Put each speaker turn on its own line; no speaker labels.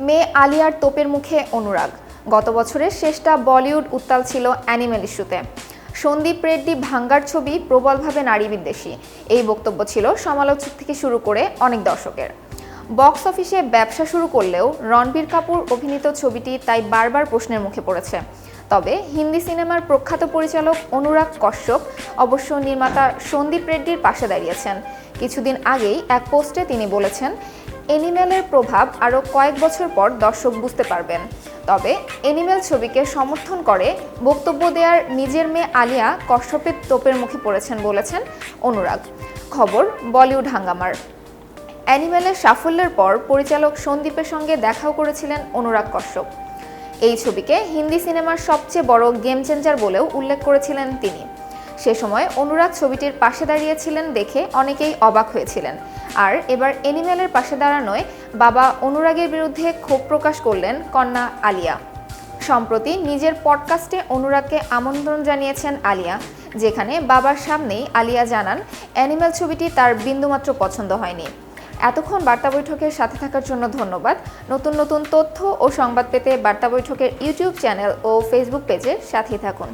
মেয়ে আলিয়ার তোপের মুখে অনুরাগ। গত বছরের শেষটা বলিউড উত্তাল ছিল অ্যানিমেল ইস্যুতে। সন্দীপ রেড্ডি ভাঙ্গার ছবি প্রবলভাবে নারী বিদ্বেষী এই বক্তব্য ছিল সমালোচক থেকে শুরু করে অনেক দর্শকের। বক্স অফিসে ব্যবসা শুরু করলেও রণবীর কাপুর অভিনীত ছবিটি তাই বারবার প্রশ্নের মুখে পড়েছে। তবে হিন্দি সিনেমার প্রখ্যাত পরিচালক অনুরাগ কশ্যপ অবশ্য নির্মাতা সন্দীপ রেড্ডির পাশে দাঁড়িয়েছেন। কিছুদিন আগেই এক পোস্টে তিনি বলেছেন এনিমেলের প্রভাব আরও কয়েক বছর পর দর্শক বুঝতে পারবেন। তবে এনিমেল ছবিকে সমর্থন করে বক্তব্য দেওয়ার নিজের মেয়ে আলিয়া কশ্যপের তোপের মুখে পড়েছেন বলেছেন অনুরাগ। খবর বলিউড হাঙ্গামার। অ্যানিমেলের সাফল্যের পর পরিচালক সন্দীপের সঙ্গে দেখাও করেছিলেন অনুরাগ কশ্যপ। এই ছবিকে হিন্দি সিনেমার সবচেয়ে বড় গেম চেঞ্জার বলেও উল্লেখ করেছিলেন তিনি। সে সময় অনুরাগ ছবিটির পাশে দাঁড়িয়েছিলেন দেখে অনেকেই অবাক হয়েছিলেন। আর এবার এনিমেলের পাশে দাঁড়ানোয় বাবা অনুরাগের বিরুদ্ধে ক্ষোভ প্রকাশ করলেন কন্যা আলিয়া। সম্প্রতি নিজের পডকাস্টে অনুরাগকে আমন্ত্রণ জানিয়েছেন আলিয়া, যেখানে বাবার সামনেই আলিয়া জানান অ্যানিমেল ছবিটি তার বিন্দুমাত্র পছন্দ হয়নি। এতক্ষণ বার্তা বৈঠকের সাথে থাকার জন্য ধন্যবাদ। নতুন নতুন তথ্য ও সংবাদ পেতে বার্তা বৈঠকের ইউটিউব চ্যানেল ও ফেসবুক পেজের সাথেই থাকুন।